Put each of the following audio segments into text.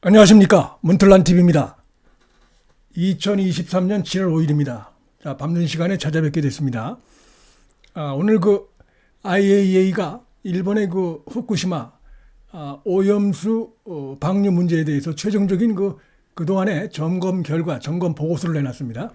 안녕하십니까 문틀란 TV입니다. 2023년 7월 5일입니다. 자, 밤늦은 시간에 찾아뵙게 됐습니다. 아, 오늘 그 IAEA가 일본의 그 후쿠시마 아, 오염수 어, 방류 문제에 대해서 최종적인 그 그동안의 점검 결과, 점검 보고서를 내놨습니다.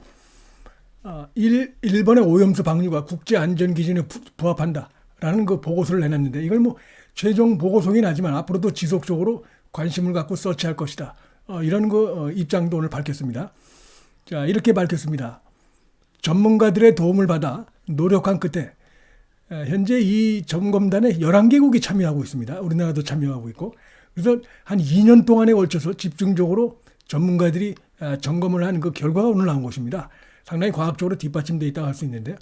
아, 일, 일본의 오염수 방류가 국제 안전 기준에 부- 부합한다라는 그 보고서를 내놨는데 이걸 뭐 최종 보고서긴 하지만 앞으로도 지속적으로 관심을 갖고 서치할 것이다. 어, 이런 그 어, 입장도 오늘 밝혔습니다. 자, 이렇게 밝혔습니다. 전문가들의 도움을 받아 노력한 끝에 에, 현재 이 점검단에 11개국이 참여하고 있습니다. 우리나라도 참여하고 있고. 그래서 한 2년 동안에 걸쳐서 집중적으로 전문가들이 아, 점검을 한 그 결과가 오늘 나온 것입니다. 상당히 과학적으로 뒷받침되어 있다고 할 수 있는데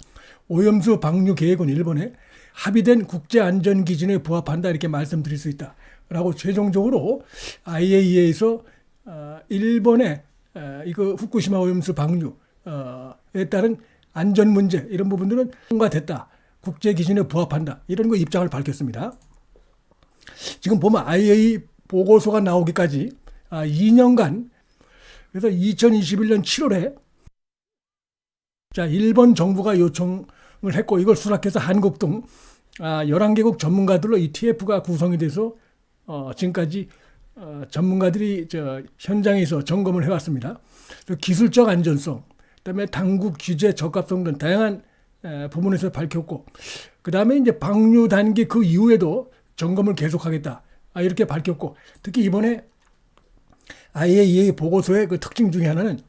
오염수 방류 계획은 일본에 합의된 국제 안전 기준에 부합한다 이렇게 말씀드릴 수 있다 라고 최종적으로 IAEA에서 어, 일본의 어, 이거 후쿠시마 오염수 방류에 따른 안전 문제 이런 부분들은 통과됐다. 국제 기준에 부합한다. 이런 거 입장을 밝혔습니다. 지금 보면 IAEA 보고서가 나오기까지 아, 2년간 그래서 2021년 7월에 자 일본 정부가 요청을 했고 이걸 수락해서 한국 등 아, 11개국 전문가들로 이 TF가 구성이 돼서 어, 지금까지 어, 전문가들이 저 현장에서 점검을 해왔습니다. 그 기술적 안전성, 그다음에 당국 규제 적합성 등 다양한 에, 부분에서 밝혔고, 그 다음에 이제 방류 단계 그 이후에도 점검을 계속하겠다. 아, 이렇게 밝혔고, 특히 이번에 IAEA 보고서의 그 특징 중에 하나는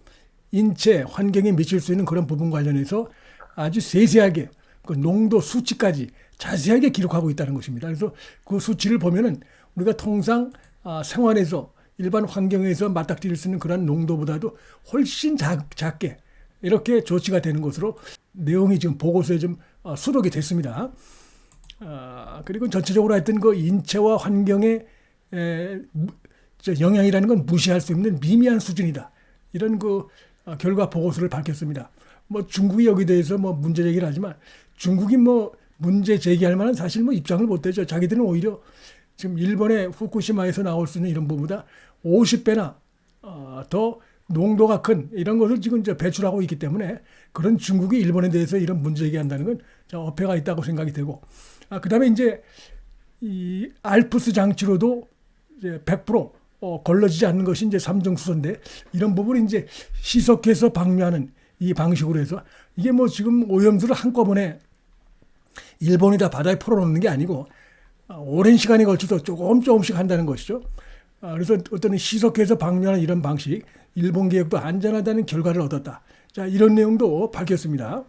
인체 환경에 미칠 수 있는 그런 부분 관련해서 아주 세세하게 그 농도 수치까지 자세하게 기록하고 있다는 것입니다. 그래서 그 수치를 보면은 우리가 통상 아, 생활에서 일반 환경에서 맞닥뜨릴 수 있는 그런 농도보다도 훨씬 작, 작게 이렇게 조치가 되는 것으로 내용이 지금 보고서에 좀 어, 수록이 됐습니다. 아, 그리고 전체적으로 하여튼 그 인체와 환경의 영향이라는 건 무시할 수 없는 미미한 수준이다. 이런 그 어, 결과 보고서를 밝혔습니다. 뭐 중국이 여기 대해서 뭐 문제 제기를 하지만 중국이 뭐 문제 제기할 만한 사실 뭐 입장을 못 대죠. 자기들은 오히려 지금 일본의 후쿠시마에서 나올 수 있는 이런 부분보다 50배나 어, 더 농도가 큰 이런 것을 지금 이제 배출하고 있기 때문에 그런 중국이 일본에 대해서 이런 문제 제기한다는 건저 어폐가 있다고 생각이 되고 아, 그다음에 이제 이 알프스 장치로도 이제 100% 어, 걸러지지 않는 것이 이제 삼중 수소인데 이런 부분을 이제 희석해서 방류하는 이 방식으로 해서 이게 뭐 지금 오염수를 한꺼번에 일본이 다 바다에 풀어놓는 게 아니고 아, 오랜 시간에 걸쳐서 조금 조금씩 한다는 것이죠. 아, 그래서 어떤 희석해서 방류하는 이런 방식, 일본 계획도 안전하다는 결과를 얻었다. 자, 이런 내용도 밝혔습니다.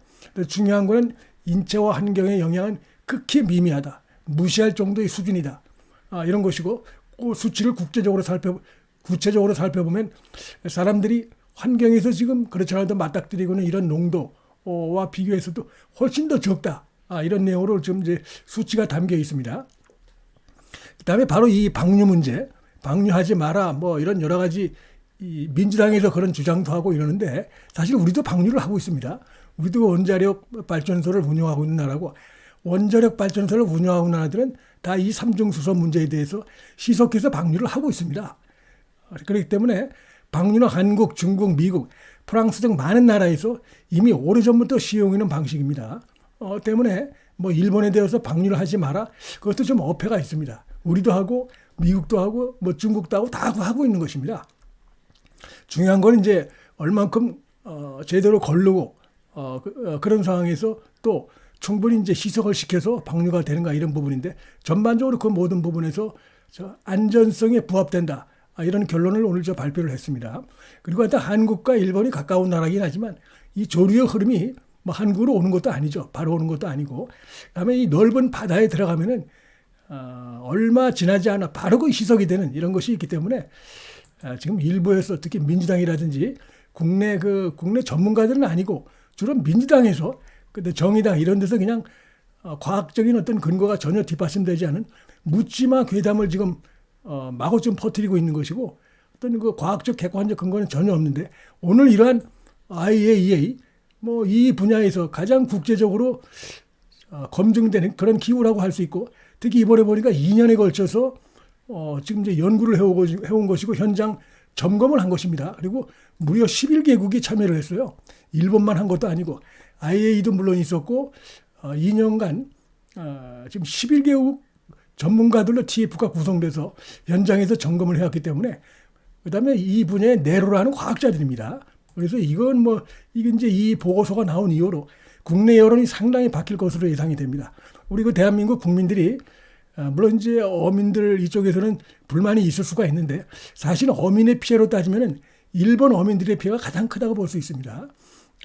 중요한 거는 인체와 환경의 영향은 극히 미미하다. 무시할 정도의 수준이다. 아, 이런 것이고, 그 수치를 국제적으로 살펴, 구체적으로 살펴보면 사람들이 환경에서 지금 그렇지 않아도 맞닥뜨리고는 이런 농도와 비교해서도 훨씬 더 적다. 아, 이런 내용으로 지금 이제 수치가 담겨 있습니다. 그다음에 바로 이 방류 문제, 방류하지 마라 뭐 이런 여러 가지 이 민주당에서 그런 주장도 하고 이러는데 사실 우리도 방류를 하고 있습니다. 우리도 원자력 발전소를 운영하고 있는 나라고 원자력 발전소를 운영하고 있는 나라들은 다 이 삼중 수소 문제에 대해서 시속해서 방류를 하고 있습니다. 그렇기 때문에 방류는 한국, 중국, 미국, 프랑스 등 많은 나라에서 이미 오래전부터 시행하는 방식입니다. 어, 때문에 뭐 일본에 대해서 방류를 하지 마라. 그것도 좀 어폐가 있습니다. 우리도 하고 미국도 하고 뭐 중국도 하고 다 하고 있는 것입니다. 중요한 건 이제 얼만큼 어, 제대로 걸르고 어, 그, 런 상황에서 또 충분히 이제 희석을 시켜서 방류가 되는가 이런 부분인데 전반적으로 그 모든 부분에서 저 안전성에 부합된다. 아, 이런 결론을 오늘 저 발표를 했습니다. 그리고 하여튼 한국과 일본이 가까운 나라긴 하지만 이 조류의 흐름이 뭐 한국으로 오는 것도 아니죠. 바로 오는 것도 아니고. 그다음에 이 넓은 바다에 들어가면은 어, 얼마 지나지 않아 바로 그 희석이 되는 이런 것이 있기 때문에 아, 지금 일부에서 특히 민주당이라든지 국내 그 국내 전문가들은 아니고 주로 민주당에서 근데 정의당 이런 데서 그냥 어, 과학적인 어떤 근거가 전혀 뒷받침되지 않은 묻지마 괴담을 지금 어, 마구 좀 퍼뜨리고 있는 것이고 어떤 그 과학적 객관적 근거는 전혀 없는데 오늘 이러한 IAEA 뭐 이 분야에서 가장 국제적으로 어, 검증되는 그런 기구라고 할 수 있고 특히 이번에 보니까 2년에 걸쳐서 어, 지금 이제 연구를 해오고, 해온 것이고 현장 점검을 한 것입니다. 그리고 무려 11개국이 참여를 했어요. 일본만 한 것도 아니고 IAEA도 물론 있었고 어, 2년간 어, 지금 11개국 전문가들로 TF가 구성돼서 현장에서 점검을 해왔기 때문에 그다음에 이 분야의 내로라는 과학자들입니다. 그래서 이건 뭐 이게 이제 이 보고서가 나온 이후로 국내 여론이 상당히 바뀔 것으로 예상이 됩니다. 우리 그 대한민국 국민들이 아, 물론 이제 어민들 이쪽에서는 불만이 있을 수가 있는데 사실 어민의 피해로 따지면은 일본 어민들의 피해가 가장 크다고 볼 수 있습니다.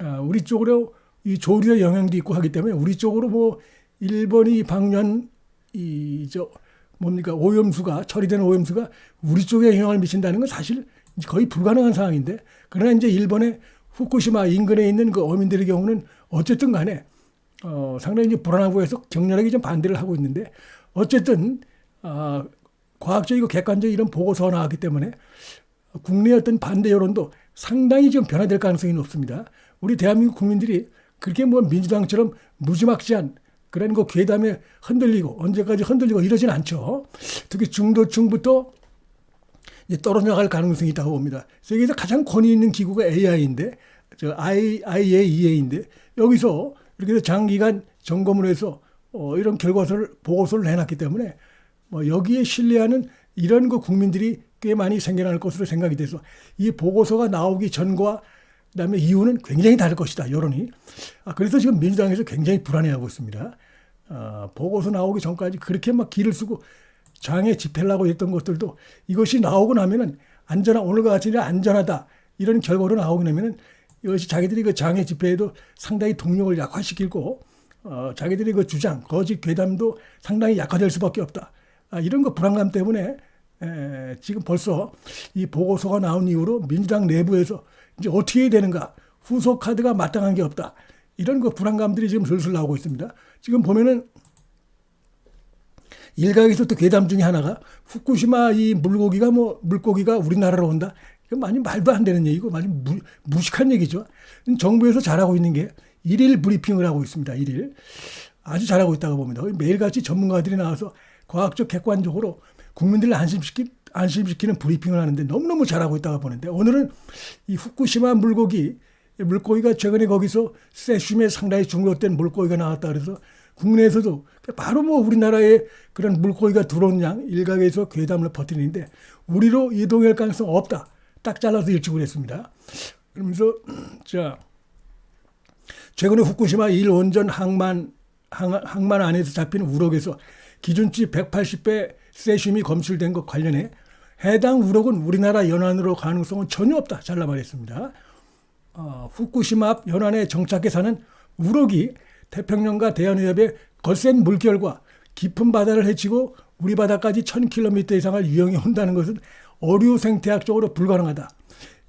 아, 우리 쪽으로 이 조류의 영향도 있고 하기 때문에 우리 쪽으로 뭐 일본이 방류한 이 저 뭡니까 오염수가 처리된 오염수가 우리 쪽에 영향을 미친다는 건 사실 거의 불가능한 상황인데 그러나 이제 일본의 후쿠시마 인근에 있는 그 어민들의 경우는 어쨌든 간에 어, 상당히 이제 불안하고 해서 격렬하게 좀 반대를 하고 있는데 어쨌든 어, 과학적이고 객관적 이런 보고서가 나왔기 때문에 국내 어떤 반대 여론도 상당히 좀 변화될 가능성이 높습니다. 우리 대한민국 국민들이 그렇게 뭐 민주당처럼 무지막지한 그런 거 괴담에 흔들리고 언제까지 흔들리고 이러진 않죠. 특히 중도층부터 떨어져 갈 가능성이 있다고 봅니다. 세계에서 가장 권위 있는 기구가 AI인데, 저 I, IAEA인데, 여기서 해서 장기간 점검을 해서 어, 이런 결과서를, 보고서를 내놨기 때문에 뭐 여기에 신뢰하는 이런 그 국민들이 꽤 많이 생겨날 것으로 생각이 돼서 이 보고서가 나오기 전과 그다음에 이후는 굉장히 다를 것이다 여론이. 아, 그래서 지금 민주당에서 굉장히 불안해하고 있습니다. 아, 보고서 나오기 전까지 그렇게 막 기를 쓰고 장애 집회라고 했던 것들도 이것이 나오고 나면은 안전한 오늘과 같이 안전하다 이런 결과로 나오고 나면은 이것이 자기들이 그 장애 집회에도 상당히 동력을 약화시키고 어, 자기들이 그 주장 거짓 괴담도 상당히 약화될 수밖에 없다. 아, 이런 거 불안감 때문에 에, 지금 벌써 이 보고서가 나온 이후로 민주당 내부에서 이제 어떻게 해야 되는가 후속 카드가 마땅한 게 없다. 이런 그 불안감들이 지금 슬슬 나오고 있습니다. 지금 보면은 일각에서 또 괴담 중에 하나가 후쿠시마 이 물고기가 뭐 물고기가 우리나라로 온다. 이거 많이 말도 안 되는 얘기고 많이 무, 무식한 얘기죠. 정부에서 잘하고 있는 게 일일 브리핑을 하고 있습니다. 일일 아주 잘하고 있다고 봅니다. 매일같이 전문가들이 나와서 과학적 객관적으로 국민들을 안심시키, 안심시키는 브리핑을 하는데 너무너무 잘하고 있다고 보는데 오늘은 이 후쿠시마 물고기 물고기가 최근에 거기서 세슘에 상당히 중독된 물고기가 나왔다 그래서 국내에서도 바로 뭐 우리나라에 그런 물고기가 들어온 양 일각에서 괴담을 퍼뜨리는데 우리로 이동할 가능성 없다. 딱 잘라서 일축을 했습니다. 그러면서 자 최근에 후쿠시마 1원전 항만 항, 항만 안에서 잡힌 우럭에서 기준치 180배 세슘이 검출된 것 관련해 해당 우럭은 우리나라 연안으로 가능성은 전혀 없다. 잘라 말했습니다. 어, 후쿠시마 앞 연안에 정착해 사는 우럭이 태평양과 대한해협의 거센 물결과 깊은 바다를 헤치고 우리 바다까지 1000km 이상을 유영해 온다는 것은 어류 생태학적으로 불가능하다.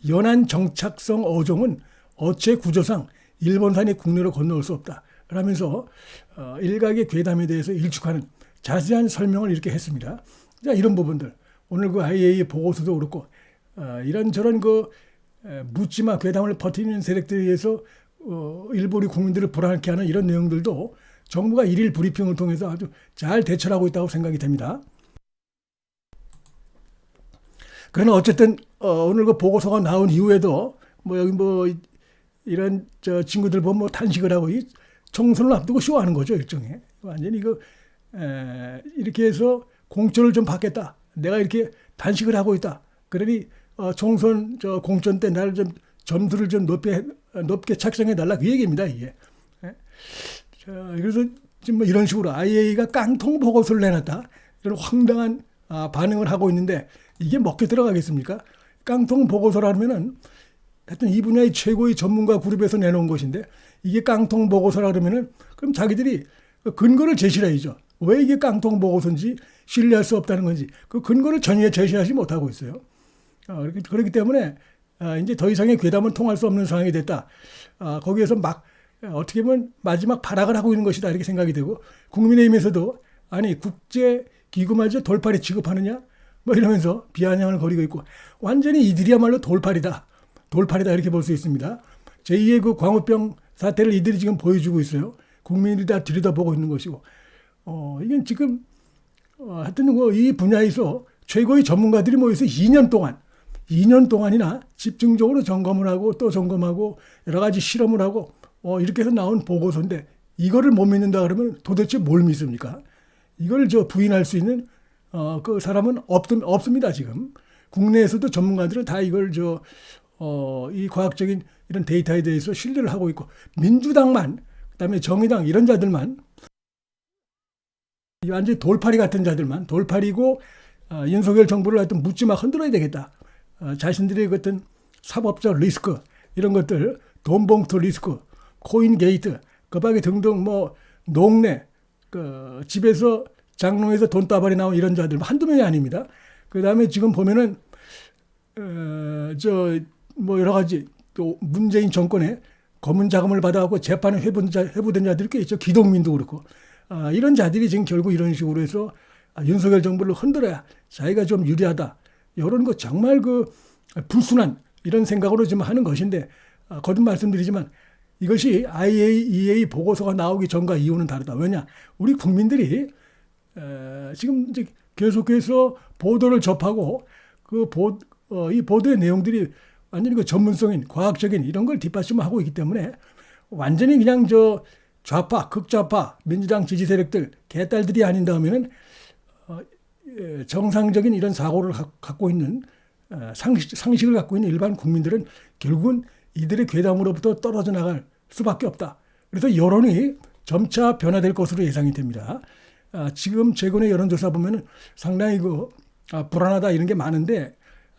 연안 정착성 어종은 어체 구조상 일본산이 국내로 건너올 수 없다. 라면서 어, 일각의 괴담에 대해서 일축하는 자세한 설명을 이렇게 했습니다. 자, 이런 부분들 오늘 그 IAEA 보고서도 그렇고 어, 이런저런 그 에, 묻지마 괴담을 버티는 세력들에 의해서 어, 우리 국민들을 불안하게 하는 이런 내용들도 정부가 일일 브리핑을 통해서 아주 잘 대처하고 있다고 생각이 됩니다. 그러나 어쨌든 어, 오늘 그 보고서가 나온 이후에도 뭐 여기 뭐 이런 저 친구들 보면 뭐 단식을 하고 이 총선을 앞두고 쇼하는 거죠 일종의 완전히 그 에, 이렇게 해서 공천을 좀 받겠다. 내가 이렇게 단식을 하고 있다. 그러니 어, 총선 저 공천 때 나를 좀 점수를 좀 높게 높게 착성해 달라 그 얘기입니다 이게. 예? 자, 그래서 지금 뭐 이런 식으로 IAEA가 깡통 보고서를 내놨다 이런 황당한 아, 반응을 하고 있는데 이게 먹혀 들어가겠습니까? 깡통 보고서라면은 하여튼 이 분야의 최고의 전문가 그룹에서 내놓은 것인데 이게 깡통 보고서라 그러면은 그럼 자기들이 그 근거를 제시해야죠. 왜 이게 깡통 보고서인지 신뢰할 수 없다는 건지 그 근거를 전혀 제시하지 못하고 있어요. 어, 그렇기 때문에 아, 이제 더 이상의 괴담은 통할 수 없는 상황이 됐다. 아, 거기에서 막 어떻게 보면 마지막 발악을 하고 있는 것이다 이렇게 생각이 되고 국민의힘에서도 아니 국제 기구마저 돌팔이 취급하느냐 뭐 이러면서 비아냥을 거리고 있고 완전히 이들이야말로 돌팔이다. 돌팔이다 이렇게 볼 수 있습니다. 제2의 그 광우병 사태를 이들이 지금 보여주고 있어요. 국민들이 다 들여다보고 있는 것이고 어, 이건 지금 어, 하여튼 뭐 이 분야에서 최고의 전문가들이 모여서 2년 동안 2년 동안이나 집중적으로 점검을 하고 또 점검하고 여러 가지 실험을 하고 어, 이렇게 해서 나온 보고서인데 이거를 못 믿는다 그러면 도대체 뭘 믿습니까? 이걸 저 부인할 수 있는 어, 그 사람은 없, 없습니다 지금 국내에서도 전문가들은 다 이걸 저 어, 이 과학적인 이런 데이터에 대해서 신뢰를 하고 있고 민주당만 그 다음에 정의당 이런 자들만 이 완전 히 돌팔이 같은 자들만 돌팔이고 어, 윤석열 정부를 하여튼 묻지마 흔들어야 되겠다. 어, 자신들의 그 어떤 사법적 리스크 이런 것들 돈봉투 리스크 코인 게이트 그밖에 등등 뭐 농내 그 집에서 장롱에서 돈 따발이 나온 이런 자들 한두 명이 아닙니다. 그 다음에 지금 보면은 어, 저뭐 여러 가지 또 문재인 정권에 검은 자금을 받아갖고 재판에 회부된, 자, 회부된 자들이 꽤 있죠. 기동민도 그렇고 아, 이런 자들이 지금 결국 이런 식으로 해서 아, 윤석열 정부를 흔들어야 자기가 좀 유리하다. 이런 거 정말 그 불순한 이런 생각으로 지금 하는 것인데 아, 거듭 말씀드리지만 이것이 IAEA 보고서가 나오기 전과 이후는 다르다. 왜냐? 우리 국민들이 에, 지금 이제 계속해서 보도를 접하고 그 보, 어, 이 보도의 내용들이 완전히 그 전문성인 과학적인 이런 걸 뒷받침하고 있기 때문에 완전히 그냥 저 좌파, 극좌파, 민주당 지지 세력들 개딸들이 아닌 다음에는 어, 예, 정상적인 이런 사고를 가, 갖고 있는 어, 상식, 상식을 갖고 있는 일반 국민들은 결국은 이들의 괴담으로부터 떨어져 나갈 수밖에 없다. 그래서 여론이 점차 변화될 것으로 예상이 됩니다. 아, 지금 최근의 여론조사 보면은 상당히 그 아, 불안하다 이런 게 많은데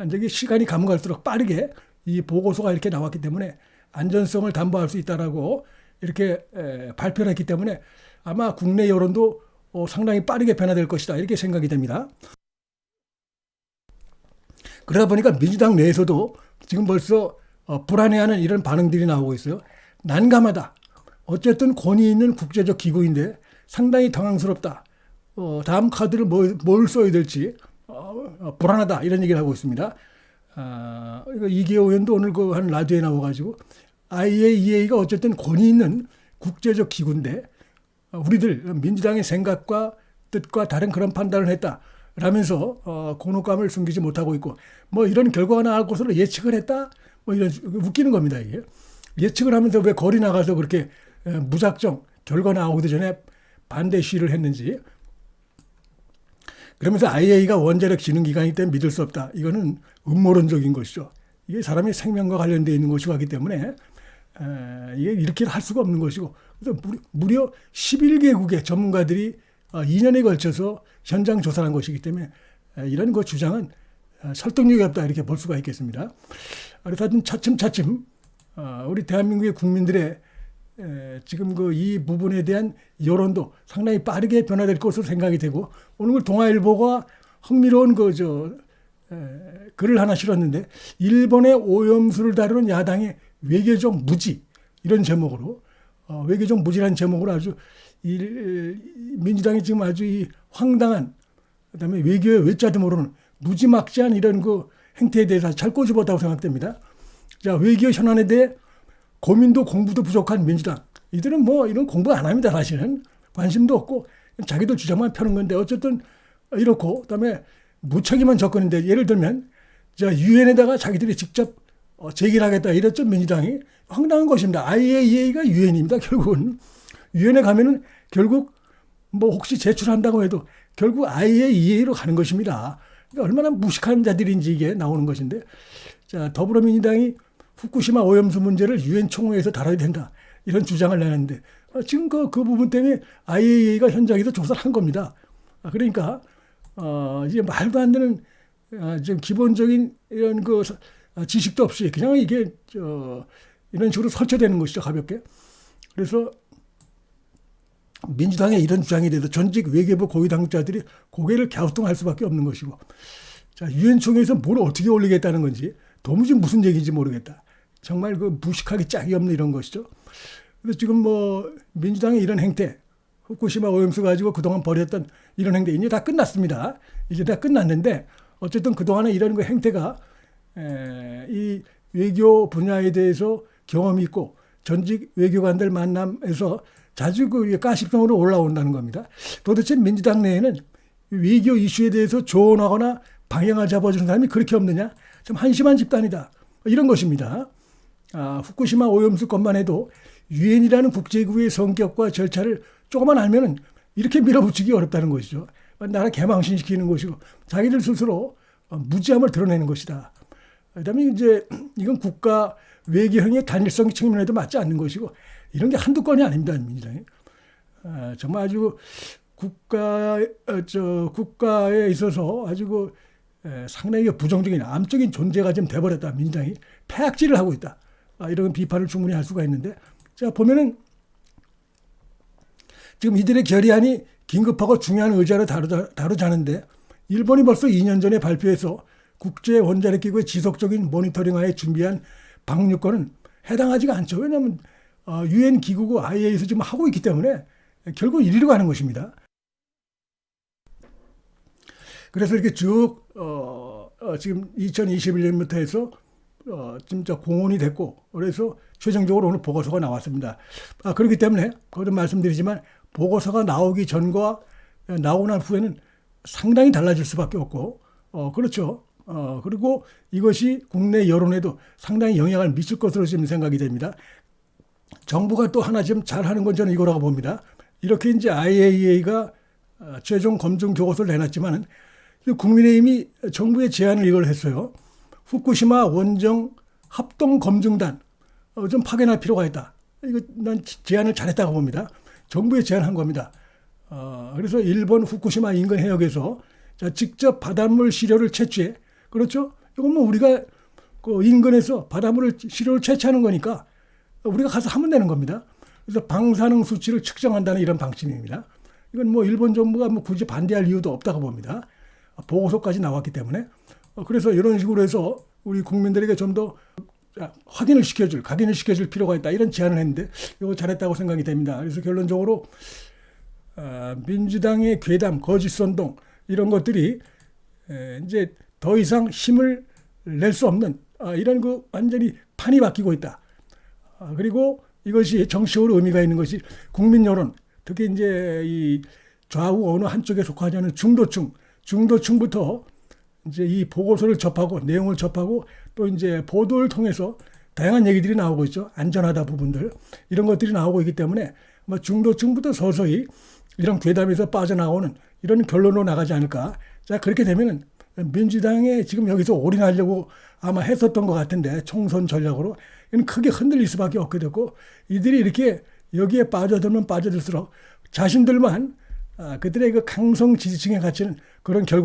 이제 시간이 가면 갈수록 빠르게 이 보고서가 이렇게 나왔기 때문에 안전성을 담보할 수 있다라고 이렇게 에, 발표를 했기 때문에 아마 국내 여론도 어, 상당히 빠르게 변화될 것이다 이렇게 생각이 됩니다. 그러다 보니까 민주당 내에서도 지금 벌써 어, 불안해하는 이런 반응들이 나오고 있어요. 난감하다. 어쨌든 권위 있는 국제적 기구인데 상당히 당황스럽다. 어, 다음 카드를 뭘, 뭘 써야 될지 어, 어, 불안하다 이런 얘기를 하고 있습니다. 아, 이계호 의원도 오늘 그 한 라디오에 나와가지고 IAEA가 어쨌든 권위 있는 국제적 기구인데 어, 우리들 민주당의 생각과 뜻과 다른 그런 판단을 했다. 라면서 어, 공로감을 숨기지 못하고 있고 뭐 이런 결과가 나올 것으로 예측을 했다. 뭐 이런 웃기는 겁니다 이게 예측을 하면서 왜 거리 나가서 그렇게 에, 무작정 결과 나오기 전에 반대 시위를 했는지 그러면서 IAEA가 원자력 진흥 기관이기 때문에 믿을 수 없다. 이거는 음모론적인 것이죠. 이게 사람의 생명과 관련되어 있는 것이기 하기 때문에 에, 이게 이렇게 할 수가 없는 것이고 그래서 무려 11개국의 전문가들이 어, 2년에 걸쳐서 현장 조사한 것이기 때문에 에, 이런 그 주장은 어, 설득력이 없다 이렇게 볼 수가 있겠습니다. 그래서 차츰차츰 어, 우리 대한민국의 국민들의 에, 지금 그 이 부분에 대한 여론도 상당히 빠르게 변화될 것으로 생각이 되고 오늘 그 동아일보가 흥미로운 그저 글을 하나 실었는데 일본의 오염수를 다루는 야당의 외교적 무지 이런 제목으로 어, 외교적 무지라는 제목으로 아주 이, 민주당이 지금 아주 이 황당한 그다음에 외교의 외자도 모르는 무지막지한 이런 그 행태에 대해서 잘 꼬집었다고 생각됩니다. 자 외교 현안에 대해 고민도 공부도 부족한 민주당 이들은 뭐 이런 공부 안 합니다 사실은 관심도 없고 자기들 주장만 펴는 건데 어쨌든 이렇고 그다음에 무책임한 접근인데 예를 들면 자 유엔에다가 자기들이 직접 어, 제기를 하겠다 이랬죠 민주당이 황당한 것입니다. IAEA가 유엔입니다 결국은 유엔에 가면은 결국 뭐 혹시 제출한다고 해도 결국 IAEA로 가는 것입니다. 그러니까 얼마나 무식한 자들인지 이게 나오는 것인데 자 더불어민주당이 후쿠시마 오염수 문제를 유엔 총회에서 다뤄야 된다 이런 주장을 내는데 어, 지금 그, 그 부분 때문에 IAEA가 현장에서 조사를 한 겁니다. 아, 그러니까 어, 이제 말도 안 되는 어, 좀 기본적인 이런 그 어, 지식도 없이 그냥 이게 저 이런 식으로 설치되는 것이죠 가볍게. 그래서 민주당의 이런 주장에 대해서 전직 외교부 고위 당국자들이 고개를 갸우뚱할 수밖에 없는 것이고, 자 유엔 총회에서 뭘 어떻게 올리겠다는 건지 도무지 무슨 얘기인지 모르겠다. 정말 그 무식하기 짝이 없는 이런 것이죠. 그래서 지금 뭐 민주당의 이런 행태, 후쿠시마 오염수 가지고 그동안 벌였던 이런 행태 이제 다 끝났습니다. 이제 다 끝났는데 어쨌든 그동안의 이런 그 행태가 에, 이 외교 분야에 대해서 경험이 있고 전직 외교관들 만남에서 자주 그 가십성으로 올라온다는 겁니다. 도대체 민주당 내에는 외교 이슈에 대해서 조언하거나 방향을 잡아주는 사람이 그렇게 없느냐? 좀 한심한 집단이다. 이런 것입니다. 아, 후쿠시마 오염수 것만 해도 유엔이라는 국제기구의 성격과 절차를 조금만 알면은 이렇게 밀어붙이기 어렵다는 것이죠. 나라 개망신시키는 것이고 자기들 스스로 어, 무지함을 드러내는 것이다. 그다음에 이제 이건 국가 외교형의 단일성 측면에도 맞지 않는 것이고 이런 게 한두 건이 아닙니다, 민주당이. 아, 정말 아주 국가 어, 저 국가에 있어서 아주 그 에, 상당히 부정적인 암적인 존재가 좀 돼버렸다 민주당이 폐악질을 하고 있다 아, 이런 비판을 충분히 할 수가 있는데 자 보면은 지금 이들의 결의안이 긴급하고 중요한 의제로 다루자, 다루자는데 일본이 벌써 2년 전에 발표해서 국제 원자력 기구의 지속적인 모니터링하에 준비한 방류권은 해당하지가 않죠. 왜냐하면 어, 유엔 기구고 IA에서 지금 하고 있기 때문에 결국 이리로 가는 것입니다. 그래서 이렇게 쭉 어, 어, 지금 2021년부터 해서 어, 진짜 공헌이 됐고 그래서 최종적으로 오늘 보고서가 나왔습니다. 아, 그렇기 때문에 거듭 말씀드리지만 보고서가 나오기 전과 나오고 난 후에는 상당히 달라질 수밖에 없고 어, 그렇죠. 어, 그리고 이것이 국내 여론에도 상당히 영향을 미칠 것으로 지금 생각이 됩니다. 정부가 또 하나 지금 잘하는 건 저는 이거라고 봅니다. 이렇게 이제 IAEA가 어, 최종 검증 교과서를 내놨지만은 국민의힘이 정부의 제안을 이걸 했어요. 후쿠시마 원정 합동 검증단 어, 좀 파견할 필요가 있다. 이거 난 제안을 잘했다고 봅니다. 정부에 제안한 겁니다. 어, 그래서 일본 후쿠시마 인근 해역에서 자, 직접 바닷물 시료를 채취해 그렇죠? 이건 뭐 우리가 그 인근에서 바닷물을 시료를 채취하는 거니까 우리가 가서 하면 되는 겁니다. 그래서 방사능 수치를 측정한다는 이런 방침입니다. 이건 뭐 일본 정부가 뭐 굳이 반대할 이유도 없다고 봅니다. 보고서까지 나왔기 때문에 어, 그래서 이런 식으로 해서 우리 국민들에게 좀 더 확인을 시켜줄, 각인을 시켜줄 필요가 있다 이런 제안을 했는데 이거 잘했다고 생각이 됩니다. 그래서 결론적으로 어, 민주당의 괴담, 거짓 선동 이런 것들이 에, 이제 더 이상 힘을 낼 수 없는 아, 이런 그 완전히 판이 바뀌고 있다. 아, 그리고 이것이 정치적으로 의미가 있는 것이 국민 여론, 특히 이제 이 좌우 어느 한쪽에 속하지 않은 중도층, 중도층부터 이제 이 보고서를 접하고 내용을 접하고 또 이제 보도를 통해서 다양한 얘기들이 나오고 있죠. 안전하다 부분들 이런 것들이 나오고 있기 때문에 뭐 중도층부터 서서히 이런 괴담에서 빠져나오는 이런 결론으로 나가지 않을까. 자 그렇게 되면은 민주당에 지금 여기서 올인하려고 아마 했었던 것 같은데 총선 전략으로 이는 크게 흔들릴 수밖에 없게 됐고 이들이 이렇게 여기에 빠져들면 빠져들수록 자신들만 아, 그들의 그 강성 지지층에 갇히는 그런 결과.